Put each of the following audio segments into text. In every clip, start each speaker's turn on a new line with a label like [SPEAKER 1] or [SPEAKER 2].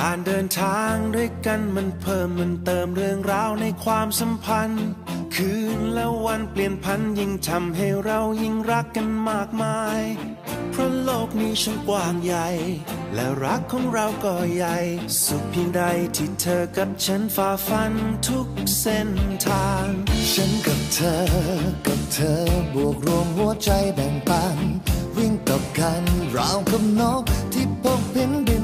[SPEAKER 1] การเดินทางด้วยกันมันเพิ่มมันเติมเรื่องราวในความสัมพันธ์ คืนและวันเปลี่ยนพันยิ่งทำให้เรายิ่งรักกันมากมาย เพราะโลกนี้ช่างกว้างใหญ่ และรักของเราก็ใหญ่ สุขเพียงใดที่เธอกับฉันฝ่าฟันทุกเส้นทาง
[SPEAKER 2] ฉันกับเธอ กับเธอบวกรวมหัวใจแบ่งปัน วิ่งกับกันราวกับนกที่พบเห็นบิน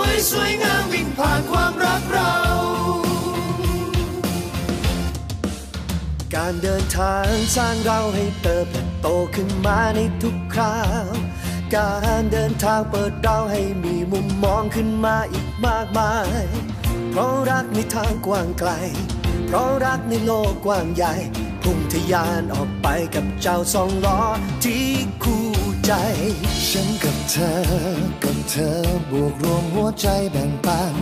[SPEAKER 1] ย การเดินทางสร้างเราให้เติบโตขึ้นมาในทุกคราว การเดินทางเปิดเราให้มีมุมมองขึ้นมาอีกมากมาย เพราะรักในทางกว้างไกล เพราะรักในโลกกว้างใหญ่ พุ่งทะยานออกไปกับเจ้าสองล้อที่คู่ใจ
[SPEAKER 2] ฉันกับเธอ กับเธอบวกรวมหัวใจแบ่งปัน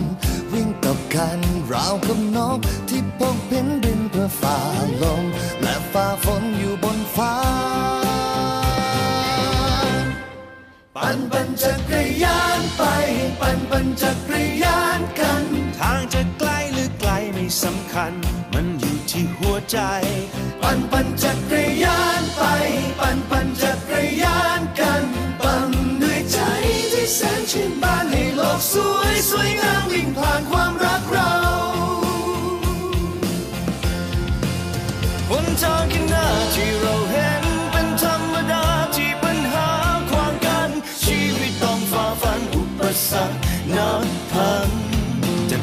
[SPEAKER 2] วิ่งกับกันราวกับนกที่พบเห็นื่อฝ่าลมและฝ่าฝนอยู่บนฟ้า
[SPEAKER 1] ปั่นปั่นจักรยานไป ปั่นปั่นจักรยานกัน ทางจะไกลหรือไกลไม่สำคัญ มันอยู่ที่หัวใจ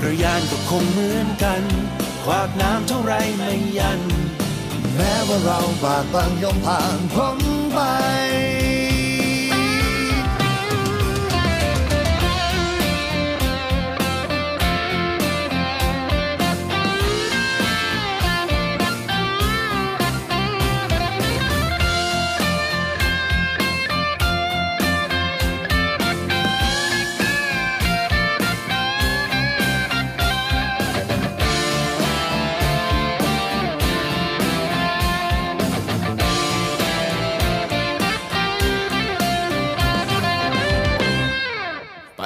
[SPEAKER 1] รยานก็คงเหมือนกัน ขวากน้ำเท่าไรไม่ยัน
[SPEAKER 2] แม้ว่าเราบากบั่นย่อมผ่านพ้นไป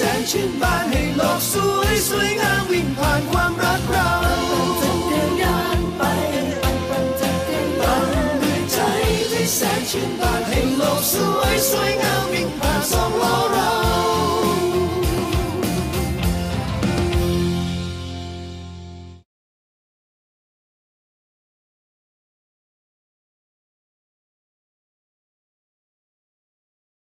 [SPEAKER 1] ที่แส